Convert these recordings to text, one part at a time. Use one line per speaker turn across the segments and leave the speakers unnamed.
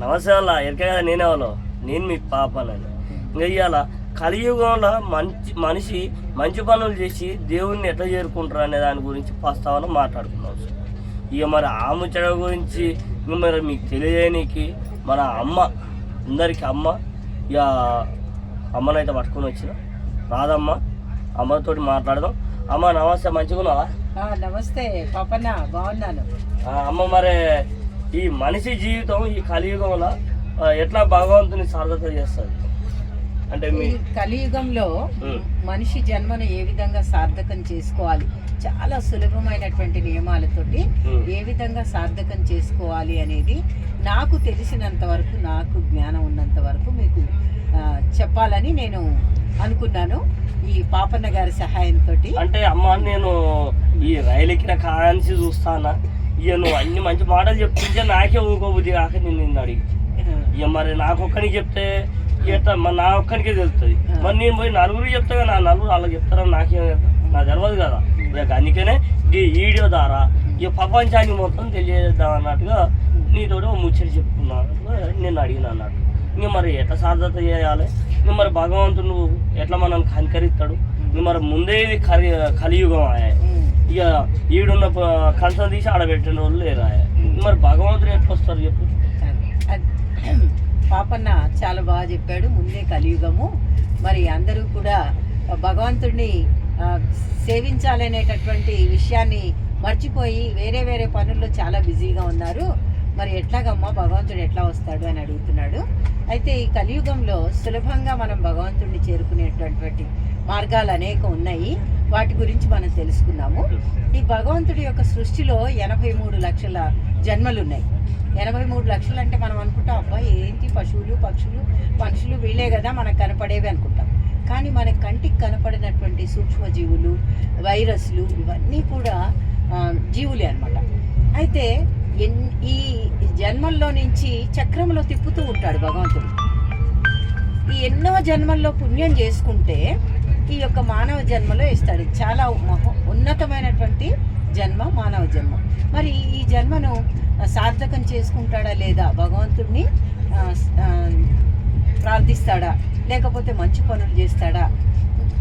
నమస్తే వాళ్ళ ఎరకే కదా నేనే వాళ్ళు నేను మీ పాపనని ఇంకా ఇవాళ కలియుగంలో మంచి మనిషి మంచి పనులు చేసి దేవుణ్ణి ఎట్లా చేరుకుంటారు అనే దాని గురించి ప్రస్తావన మాట్లాడుకున్నాం. ఇక మరి ఆ ముచ్చట గురించి ఇంక మరి మీకు తెలియజేయడానికి మన అమ్మ అందరికి అమ్మ ఇక అమ్మనైతే పట్టుకొని వచ్చిన. రాదమ్మ అమ్మతోటి మాట్లాడదాం. అమ్మ నమస్తే మంచిగున్నావా?
ఆ, నమస్తే పాపన్న బాగున్నాను.
అమ్మ మరి ఈ మనిషి జీవితం ఈ కలియుగంలో ఎట్లా భగవంతుని సాధత చేస్తుంది? అంటే మీ
కలియుగంలో మనిషి జన్మను ఏ విధంగా సార్థకం చేసుకోవాలి? చాలా సులభమైనటువంటి నియమాలతోటి ఏ విధంగా సార్థకం చేసుకోవాలి అనేది నాకు తెలిసినంత వరకు నాకు జ్ఞానం ఉన్నంత వరకు మీకు చెప్పాలని నేను అనుకున్నాను ఈ పాపన్న గారి సహాయంతో
అంటే అమ్మ నేను ఈ రైలు ఎక్కిన కాంచి చూస్తానా? ఇక నువ్వు అన్ని మంచి మాటలు చెప్తుంటే నాకే ఊకోబుద్ధి కాక నేను నిన్ను అడిగి ఇక మరి నాకు ఒక్కనికి చెప్తే ఎట్లా మరి నా ఒక్కనికే తెలుస్తుంది. మరి నేను పోయి నలుగురు చెప్తా నా నలుగురు వాళ్ళకి చెప్తారని నాకేం నాకు తెలియదు కదా. ఇక అందుకనే ఈ వీడియో ద్వారా ఈ ప్రపంచానికి మొత్తం తెలియజేద్దాం అన్నట్టుగా నీతోటి ఓ ముచ్చట చెప్పుకున్నాను. నేను అడిగిన అన్నట్టు. ఇంక మరి ఎట్లా సార్థత చేయాలి? ఇంక మరి భగవంతుడు ఎట్లా మనల్ని కనికరిస్తాడు? ఇంక మరి ముందే ఇది కలి కలియుగం ఆయే. ఇక ఈడున్న కంచం తీసి ఆడబెట్టిన వాళ్ళు లేరా? మరి భగవంతుడు ఎట్లా వస్తారు చెప్పు.
పాపన్న చాలా బాగా చెప్పాడు ముందే కలియుగము. మరి అందరూ కూడా భగవంతుడిని సేవించాలనేటటువంటి విషయాన్ని మర్చిపోయి వేరే వేరే పనుల్లో చాలా బిజీగా ఉన్నారు. మరి ఎట్లాగమ్మా భగవంతుడు ఎట్లా వస్తాడు అని అడుగుతున్నాడు. అయితే ఈ కలియుగంలో సులభంగా మనం భగవంతుడిని చేరుకునేటటువంటి మార్గాలు అనేక ఉన్నాయి. వాటి గురించి మనం తెలుసుకున్నాము ఈ భగవంతుడి యొక్క సృష్టిలో ఎనభై మూడు లక్షల జన్మలు ఉన్నాయి ఎనభై మూడు లక్షలు అంటే మనం అనుకుంటాం అబ్బా ఏంటి పశువులు పక్షులు? మనుషులు వీళ్ళే కదా మనకు కనపడేవి అనుకుంటాం. కానీ మన కంటికి కనపడినటువంటి సూక్ష్మజీవులు వైరస్లు ఇవన్నీ కూడా జీవులే అన్నమాట. అయితే ఎన్ ఈ జన్మల్లో నుంచి చక్రంలో తిప్పుతూ ఉంటాడు భగవంతుడు. ఈ ఎన్నో జన్మల్లో పుణ్యం చేసుకుంటే ఈ యొక్క మానవ జన్మలో ఇస్తాడు. చాలా మహో ఉన్నతమైనటువంటి జన్మ మానవ జన్మ. మరి ఈ జన్మను సార్థకం చేసుకుంటాడా లేదా? భగవంతుడిని ప్రార్థిస్తాడా? లేకపోతే మంచి పనులు చేస్తాడా?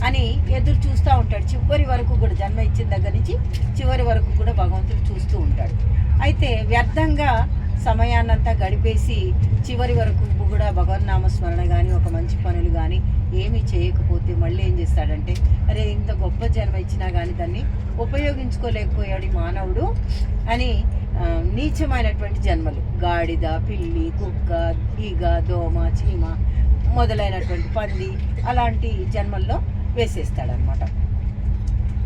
అని ఎదురు చూస్తూ ఉంటాడు. చివరి వరకు కూడా జన్మ ఇచ్చిన దగ్గర నుంచి చివరి వరకు కూడా భగవంతుడు చూస్తూ ఉంటాడు. అయితే వ్యర్థంగా సమయాన్నంతా గడిపేసి చివరి వరకు కూడా భగవన్నామస్మరణ కానీ ఒక మంచి పనులు కానీ ఏమీ చేయకపోతే మళ్ళీ ఏం చేస్తాడంటే అరే ఇంత గొప్ప జన్మ ఇచ్చినా కానీ దాన్ని ఉపయోగించుకోలేకపోయాడు ఈ మానవుడు అని నీచమైనటువంటి జన్మలు. గాడిద పిల్లి కుక్క ఈగ దోమ చీమ మొదలైనటువంటి పంది అలాంటి జన్మల్లో వేసేస్తాడనమాట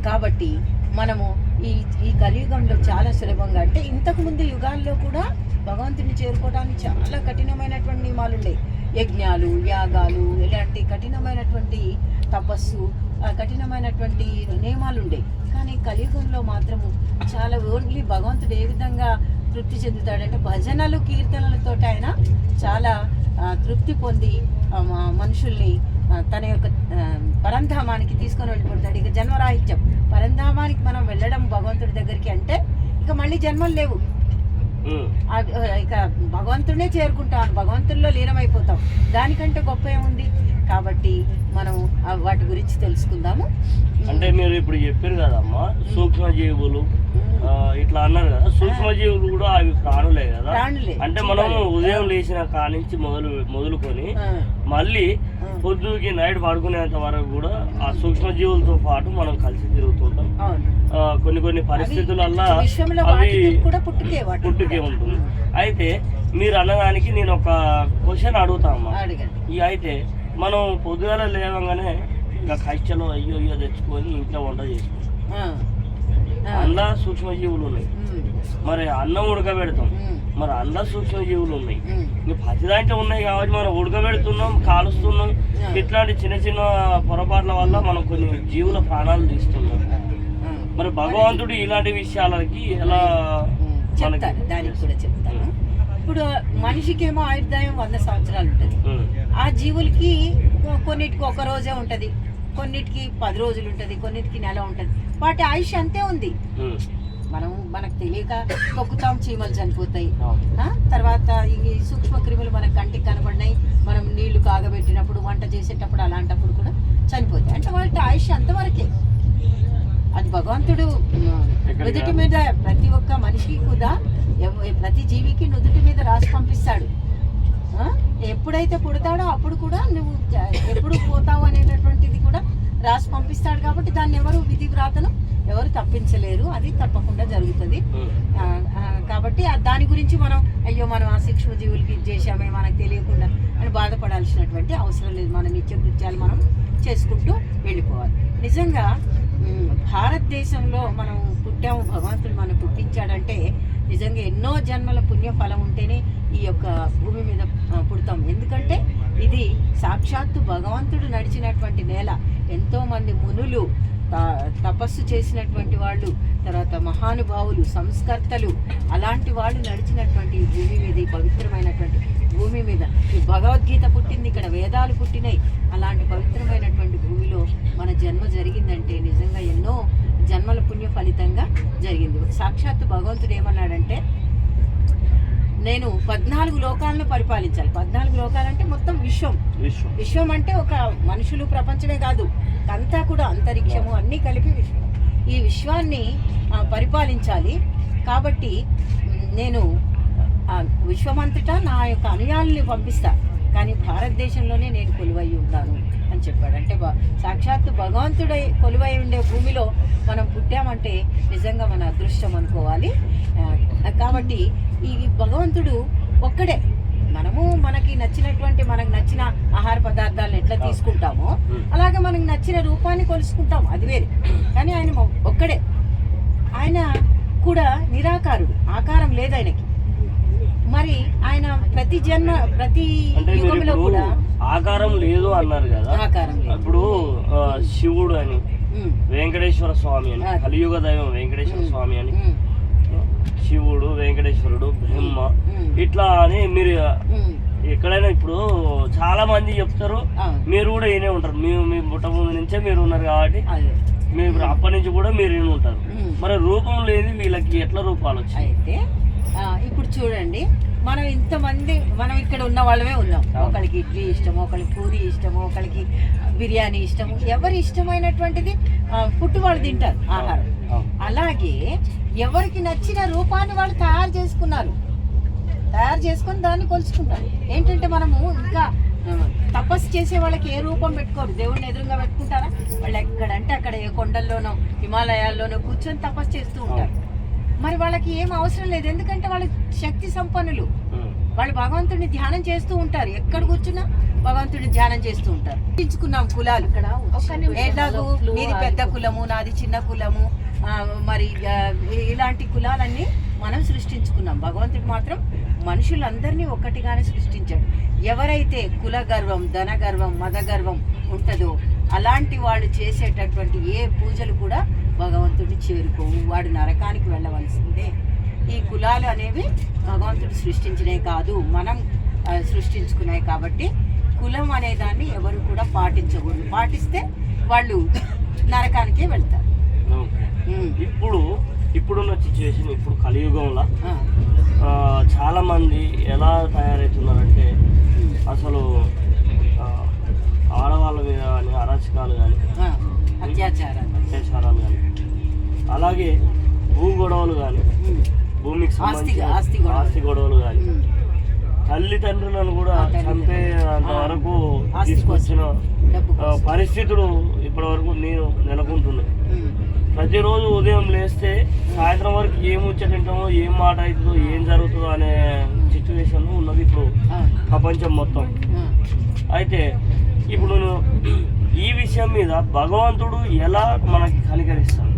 కాబట్టి మనము ఈ ఈ కలియుగంలో చాలా సులభంగా. అంటే ఇంతకు ముందు యుగాల్లో కూడా భగవంతుని చేరుకోవడానికి చాలా కఠినమైనటువంటి నియమాలు ఉండేవి యజ్ఞాలు యాగాలు ఇలాంటి కఠినమైనటువంటి తపస్సు కఠినమైనటువంటి నియమాలు ఉండేవి కానీ కలియుగంలో మాత్రము చాలా ఓన్లీ భగవంతుడు ఏ విధంగా తృప్తి చెందుతాడంటే భజనలు కీర్తనలతో ఆయన చాలా తృప్తి పొంది మనుషుల్ని తన యొక్క పరంధామానికి తీసుకొని వెళ్ళిపోతాడు. ఇక జన్మరాహిత్యం. పరంధామానికి మనం వెళ్ళడం భగవంతుడి దగ్గరికి అంటే ఇక మళ్ళీ జన్మలు లేవు. ఇక భగవంతుడే చేరుకుంటాం భగవంతుల్లో లీనమైపోతాం. దానికంటే గొప్ప ఏముంది? కాబట్టి మనం వాటి గురించి తెలుసుకుందాము.
అంటే మీరు ఇప్పుడు చెప్పారు కదమ్మా సూక్ష్మజీవులు ఇట్లా అన్నారు కదా సూక్ష్మజీవులు కూడా అవి ప్రాణులే కదా. అంటే మనం ఉదయం లేచిన కానించి మొదలు మొదలుకొని మళ్ళీ పొద్దుకి నైట్ పడుకునేంత వరకు కూడా ఆ సూక్ష్మజీవులతో పాటు మనం కలిసి తిరుగుతుంటాం. కొన్ని కొన్ని పరిస్థితులల్లా అవి
పుట్టుకే
ఉంటుంది. అయితే మీరు అన్నదానికి నేను ఒక క్వశ్చన్ అడుగుతామా
అడగండి.
ఈ అయితే మనం పొద్దుగాల లేవగానే ఇంకా కష్టలో అయ్యో అయ్యో తెచ్చుకొని ఇంట్లో వంట చేసుకుంటాం. అందులో సూక్ష్మజీవులు ఉన్నాయి. మరి అన్నం ఉడకబెడతాం. మరి అందులో సూక్ష్మజీవులు ఉన్నాయి. ఇంకా ప్రతి దాంట్లో ఉన్నాయి కాబట్టి మనం ఉడకబెడుతున్నాం కాలుస్తున్నాం. ఇట్లాంటి చిన్న చిన్న పొరపాట్ల వల్ల మనం కొన్ని జీవుల ప్రాణాలు తీస్తున్నాం.
ఆ.
మరి భగవంతుడు ఇలాంటి విషయాలకి ఎలా
ఉమ్, చెప్తాను. దానికి కూడా చెప్తాను. ఇప్పుడు మనిషికేమో ఆయుర్దాయం వంద సంవత్సరాలు ఉంటుంది. ఆ జీవులకి కొన్నిటికి ఒక రోజే ఉంటుంది. కొన్నిటికి పది రోజులు ఉంటుంది కొన్నిటికి నెల ఉంటుంది. వాటి ఆయుష్ అంతే ఉంది. మనం మనకు తెలియక తొక్కుతాం చీమలు చనిపోతాయి? తర్వాత సూక్ష్మ క్రిములు మన కంటికి కనబడినాయి. మనం నీళ్ళు కాగబెట్టినప్పుడు వంట చేసేటప్పుడు అలాంటప్పుడు కూడా చనిపోతాయి. అంటే వాటి ఆయుష్ అంతవరకే. అది భగవంతుడు నుదుటి మీద ప్రతి ఒక్క మనిషికి కూడా ప్రతి జీవికి నుదుటి మీద రాసి పంపిస్తాడు? ఎప్పుడైతే పుడతాడో అప్పుడు కూడా నువ్వు ఎప్పుడు పోతావు అనేటటువంటిది కూడా రాసి పంపిస్తాడు కాబట్టి దాన్ని ఎవరు విధి వ్రాతను ఎవరు తప్పించలేరు. అది తప్పకుండా జరుగుతుంది. కాబట్టి దాని గురించి మనం అయ్యో మనం ఆ సూక్ష్మజీవులకి ఇది చేశామే మనకు తెలియకుండా అని బాధపడాల్సినటువంటి అవసరం లేదు. మన నిత్య కృత్యాలు మనం చేసుకుంటూ వెళ్ళిపోవాలి. నిజంగా భారతదేశంలో మనం పుట్టాము భగవంతుడు మనం పుట్టించాడంటే నిజంగా ఎన్నో జన్మల పుణ్య ఫలం ఉంటేనే ఈ యొక్క భూమి మీద పుడతాం. ఎందుకంటే ఇది సాక్షాత్తు భగవంతుడు నడిచినటువంటి నేల. ఎంతోమంది మునులు త- తపస్సు చేసినటువంటి వాళ్ళు తర్వాత మహానుభావులు సంస్కర్తలు అలాంటి వాళ్ళు నడిచినటువంటి ఈ భూమి మీద ఈ పవిత్రమైనటువంటి భూమి మీద. ఈ భగవద్గీత పుట్టింది ఇక్కడ వేదాలు పుట్టినాయి. అలాంటి పవిత్రమైనటువంటి భూమిలో మన జన్మ జరిగిందంటే నిజంగా ఎన్నో జన్మల పుణ్య ఫలితంగా జరిగింది. సాక్షాత్తు భగవంతుడు ఏమన్నాడంటే నేను పద్నాలుగు లోకాలను పరిపాలించాలి. పద్నాలుగు లోకాలంటే మొత్తం విశ్వం.
విశ్వం.
విశ్వం అంటే ఒక మనుషులు ప్రపంచమే కాదు. అంతా కూడా అంతరిక్షము అన్నీ కలిపి విశ్వం. ఈ విశ్వాన్ని పరిపాలించాలి. కాబట్టి నేను విశ్వమంతటా నా యొక్క అనుయాల్ని పంపిస్తా. కానీ భారతదేశంలోనే నేను కొలువై ఉంటాను అని చెప్పాడు. అంటే సాక్షాత్తు భగవంతుడై కొలువై ఉండే భూమిలో మనం పుట్టామంటే నిజంగా మన అదృష్టం అనుకోవాలి. కాబట్టి ఈ భగవంతుడు ఒక్కడే. మనము మనకి నచ్చినటువంటి మనకు నచ్చిన ఆహార పదార్థాలను ఎట్లా తీసుకుంటామో. అలాగే మనకు నచ్చిన రూపాన్ని కొలుసుకుంటాం. అది వేరే. కానీ ఆయన ఒక్కడే. ఆయన కూడా నిరాకారుడు. ఆకారం లేదు ఆయనకి. మరి ఆయన ప్రతి జన్మ ప్రతి యుగంలో కూడా
ఆకారం లేదు అన్నారు కదా.
ఆకారం
ఇప్పుడు శివుడు అని వెంకటేశ్వర స్వామి అని. కలియుగ దైవం వెంకటేశ్వర స్వామి అని శివుడు వెంకటేశ్వరుడు బ్రహ్మ. ఇట్లా అని మీరు ఎక్కడైనా ఇప్పుడు చాలా మంది చెప్తారు. మీరు కూడా ఈయనే ఉంటారు. మీ మీ పుట్టభూమి నుంచే మీరు ఉన్నారు కాబట్టి మీరు అప్పటి నుంచి కూడా మీరు ఈయన ఉంటారు. మరి రూపం లేదు వీళ్ళకి ఎట్లా రూపాలు వచ్చాయి?
అయితే ఇప్పుడు చూడండి. మనం ఇంతమంది మనం ఇక్కడ ఉన్న వాళ్ళమే ఉన్నాం. ఒకరికి ఇడ్లీ ఇష్టము ఒకరికి పూరి ఇష్టము ఒకరికి బిర్యానీ ఇష్టము ఎవరి ఇష్టమైనటువంటిది ఫుడ్ వాళ్ళు తింటారు ఆహారం. అలాగే ఎవరికి నచ్చిన రూపాన్ని వాళ్ళు తయారు చేసుకున్నారు. తయారు చేసుకొని దాన్ని కొలుచుకుంటారు. ఏంటంటే మనము ఇంకా తపస్సు చేసే వాళ్ళకి ఏ రూపం పెట్టుకోరు. దేవుడిని ఎదురుగా పెట్టుకుంటారా? వాళ్ళు ఎక్కడంటే అక్కడ ఏ కొండల్లోనో హిమాలయాల్లోనో కూర్చొని తపస్సు చేస్తూ ఉంటారు. మరి వాళ్ళకి ఏం అవసరం లేదు. ఎందుకంటే వాళ్ళ శక్తి సంపన్నులు. వాళ్ళు భగవంతుడిని ధ్యానం చేస్తూ ఉంటారు. ఎక్కడ కూర్చున్నా భగవంతుడిని ధ్యానం చేస్తూ ఉంటారు. ఎంచుకున్నాం కులాలు. ఎట్లాగూ నీది పెద్ద కులము నాది చిన్న కులము మరి ఇలాంటి కులాలన్నీ మనం సృష్టించుకున్నాం. భగవంతుడు మాత్రం మనుషులందరినీ ఒక్కటిగానే సృష్టించాడు. ఎవరైతే కుల గర్వం ధన గర్వం మద గర్వం ఉంటుందో అలాంటి వాళ్ళు చేసేటటువంటి ఏ పూజలు కూడా భగవంతుడిని చేరుకోవు. వాడు నరకానికి వెళ్ళవలసిందే. ఈ కులాలు అనేవి భగవంతుడు సృష్టించినవి కాదు మనం సృష్టించుకున్నాయి కాబట్టి కులం అనే దాన్ని ఎవరు కూడా పాటించకూడదు. పాటిస్తే వాళ్ళు నరకానికే వెళ్తారు.
ఇప్పుడు ఇప్పుడున్న సిచ్యువేషన్ ఇప్పుడు కలియుగంలో చాలా మంది ఎలా తయారవుతున్నారంటే. అసలు ఆడవాళ్ళ మీద కానీ అరాచకాలు కానీ
అత్యాచారాలు.
కానీ అలాగే భూ గొడవలు కానీ. భూమికి
ఆస్తి-
సంబంధించిన
ఆస్తి గొడవలు.
కానీ. తల్లిదండ్రులను కూడా
ఆ,
వరకు తీసుకొచ్చిన. పరిస్థితులు ఇప్పటి వరకు నేను నెలకొంటున్నాయి
ఉమ్.
ప్రతిరోజు ఉదయం లేస్తే సాయంత్రం వరకు ఏం ముచ్చట తింటామో ఏం మాట అవుతుందో ఏం జరుగుతుందో అనే సిచ్యువేషన్ ఉన్నది ఇప్పుడు ప్రపంచం మొత్తం. అయితే ఇప్పుడు ఈ విషయం మీద భగవంతుడు ఎలా మనకి కనికరిస్తాడు